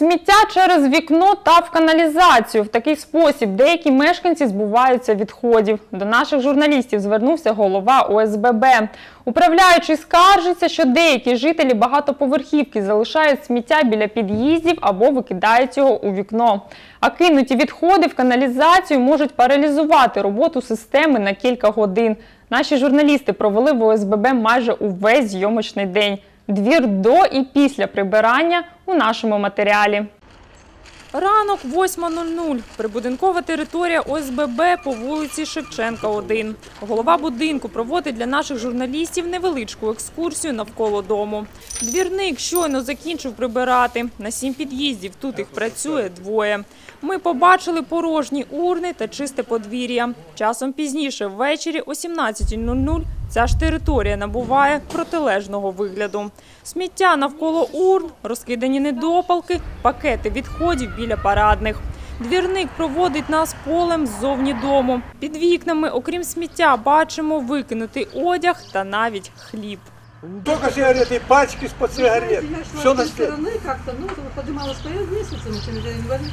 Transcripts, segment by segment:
Сміття через вікно та в каналізацію. В такий спосіб деякі мешканці збуваються відходів. До наших журналістів звернувся голова ОСББ. Управляючий скаржиться, що деякі жителі багатоповерхівки залишають сміття біля під'їздів або викидають його у вікно. А кинуті відходи в каналізацію можуть паралізувати роботу системи на кілька годин. Наші журналісти провели в ОСББ майже увесь зйомочний день. Двір до і після прибирання у нашому матеріалі. Ранок 8.00. Прибудинкова територія ОСББ по вулиці Шевченка, 1. Голова будинку проводить для наших журналістів невеличку екскурсію навколо дому. Двірник щойно закінчив прибирати. На сім під'їздів тут їх працює двоє. Ми побачили порожні урни та чисте подвір'я. Часом пізніше, ввечері о 17.00, ця ж територія набуває протилежного вигляду. Сміття навколо урн, розкидані недопалки, пакети відходів біля парадних. Двірник проводить нас полем ззовні дому. Під вікнами, окрім сміття, бачимо викинутий одяг та навіть хліб. Только сигареты, пачки из-под сигарет. Я шла Все с на той свете. стороны как-то, ну, вот поднималась по лестнице, мы через не говорили,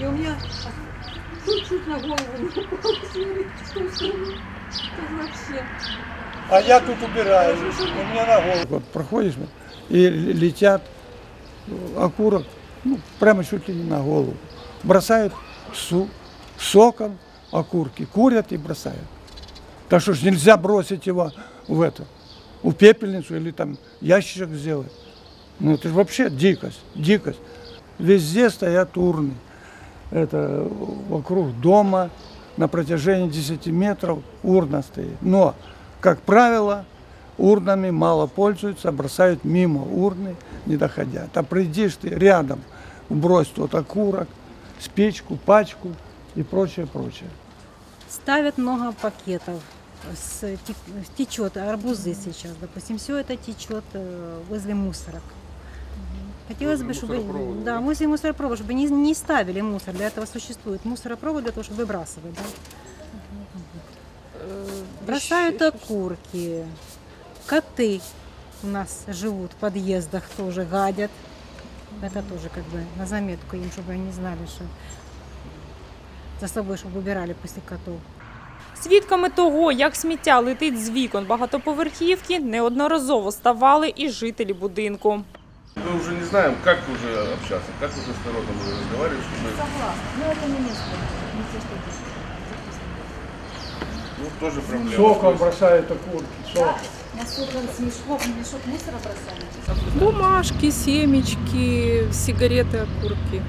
и у меня чуть-чуть на голову не. Это вообще. А я тут убираю, у меня на голову. Вот проходишь и летят окурок, ну, прямо чуть ли не на голову. Бросают су, соком окурки, курят и бросают. Так что ж нельзя бросить его в это, в пепельницу или там ящичек сделать. Ну это же вообще дикость, дикость. Везде стоят урны. Это вокруг дома на протяжении 10 метров урна стоит. Но, как правило, урнами мало пользуются, бросают мимо урны, не доходя. А придишь ты рядом, брось тот окурок, спичку, пачку и прочее, прочее. Ставят много пакетов, с, течет арбузы сейчас, допустим, все это течет э, возле мусорок. Хотелось бы, чтобы да, возле мусоропровода, чтобы не, не ставили мусор. Для этого существует мусоропровод для того, чтобы выбрасывать. Да? Бросают окурки. Коты у нас живут в подъездах, тоже гадят. Это тоже как бы на заметку им, чтобы они знали, что за собой, чтобы убирали после котов. Свідками того, як сміття летить з вікон багатоповерхівки, неодноразово ставали і жителі будинку. Мы уже не знаем, как уже общаться, как уже с народом уже разговаривать, чтобы... Ну, тоже проблема. Соком бросают окурки, соком. Бумажки, семечки, сигареты, окурки.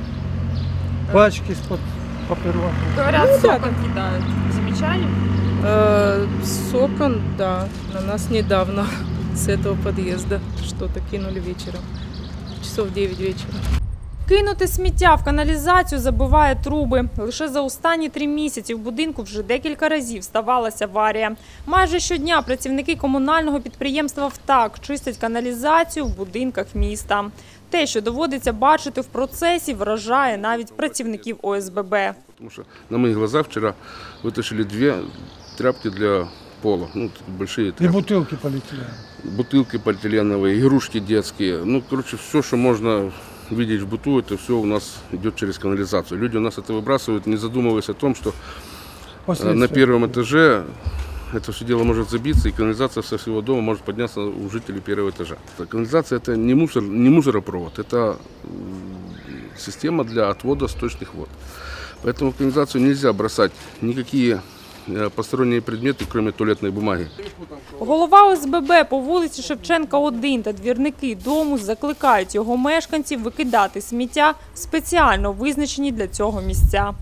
Пачки из-под папирос. Говорят, да, соком кидають. Замічали? Э, с окон, да, на нас недавно с этого подъезда что-то кинули вечером. Часов 9 вечера. Кинути сміття в каналізацію забиває труби. Лише за останні три місяці в будинку вже декілька разів ставалася аварія. Майже щодня працівники комунального підприємства «ВТАК» чистять каналізацію в будинках міста. Те, що доводиться бачити в процесі, вражає навіть працівників ОСББ. На моих глазах вчера вытащили две тряпки для пола. Ну, большие И тряпки. бутылки полетели. Бутылки полиэтиленовые, игрушки детские. Ну, короче, все, что можно видеть в быту, это все у нас идет через канализацию. Люди у нас это выбрасывают, не задумываясь о том, что э, на первом этаже это все дело может забиться, и канализация со всего дома может подняться у жителей первого этажа. Канализация это не, мусор, не мусоропровод, это система для отвода сточных вод. Поэтому в канализацию нельзя бросать никакие э, предмети, крім туалетної бумаги. Голова ОСББ по вулиці Шевченка 1 та двірники дому закликають його мешканців викидати сміття в спеціально визначені для цього місця.